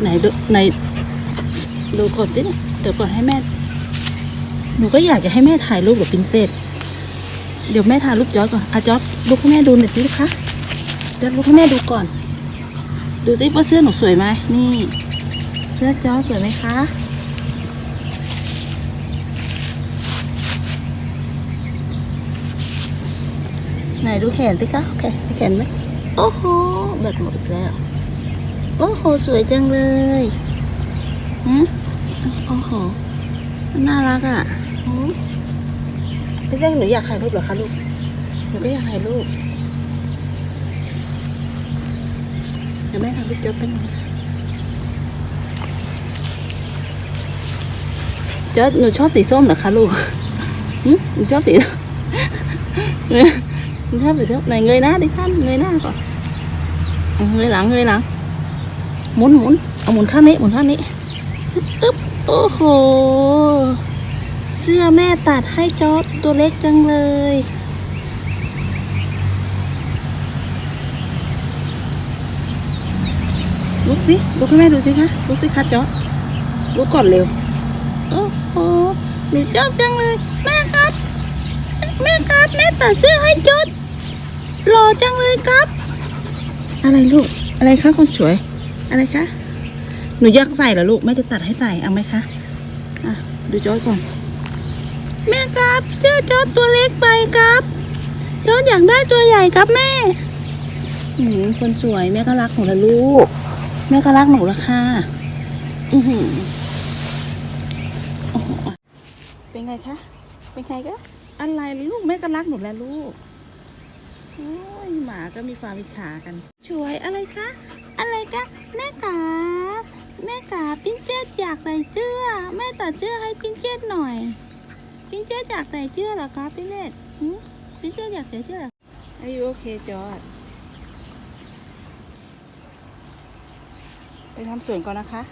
ไหนดูไหนดูก่อนสิเนี่ยเดี๋ยวก่อนให้แม่ หนูก็อยากจะให้แม่ถ่ายรูปกับปินเซสเดี๋ยวแม่ถ่ายรูปจอร์ดก่อนอะจอร์ดลุกให้แม่ดูหน่อยสิลูกคะจอร์ดลุกให้แม่ดูก่อน ดูสิว่าเสื้อหนูสวยไหมนี่ เสื้อจอร์ดสวยไหมคะไหนดูแขนสิคะแขนแขนไหมโอ้โหแบตหมดแล้ว โอ้โห สวยจังเลยหืมโอ้โห น่ารักอะหืมพี่เต้หนูอยากถ่ายรูปเหรอคะลูก หนูก็อยากถ่ายรูปเดี๋ยวแม่ถ่ายรูปจบเป็นงนะคะจอหนูชอบสีส้มเหรอคะลูกหืมหนูชอบสีหนูชอบสีส้มไหนเงยหน้าดิท่านเงยหน้าก่อนเงยหลังเงยหลัง หมุนหมุนเอาหมุนข้างนี้หมุนข้างนี้อึ๊บอึ๊บโอ้โห เสื้อแม่ตัดให้จอร์ดตัวเล็กจังเลยลุกสิลุกให้แม่ดูสิคะลุกสิคะจอร์ดลุกก่อนเร็วโอ้โหหนูชอบจังเลย แม่ครับ แม่ครับแม่ตัดเสื้อให้จอร์ดหล่อจังเลยครับ อะไรลูกอะไรคะคนสวย อะไรคะ หนูอยากใส่เหรอลูกแม่จะตัดให้ใส่เอาไหมคะ อะ ดูจอร์ดก่อน แม่ครับเสื้อจอร์ดตัวเล็กไปครับจอร์ดอยากได้ตัวใหญ่ครับแม่หืมคนสวยแม่ก็รักหนูละลูก แม่ก็รักหนูละค่ะอือหือเป็นไงคะ เป็นไงคะอะไรลูกแม่ก็รักหนูแล้วลูก โอ้ยหมาก็มีความอิจฉากัน ช่วยอะไรคะ อะไรกะแม่กาแม่กาปิ้นเจ็ดอยากใส่เสื้อแม่ตัดเสื้อให้ปิ้นเจ็ดหน่อย ปิ้นเจ็ดอยากใส่เสื้อเหรอคะปิ้นเล็ดปิ้นเจ็ดอยากใส่เสื้อเหรออายุโอเคจอดไปทำสวนก่อนนะคะ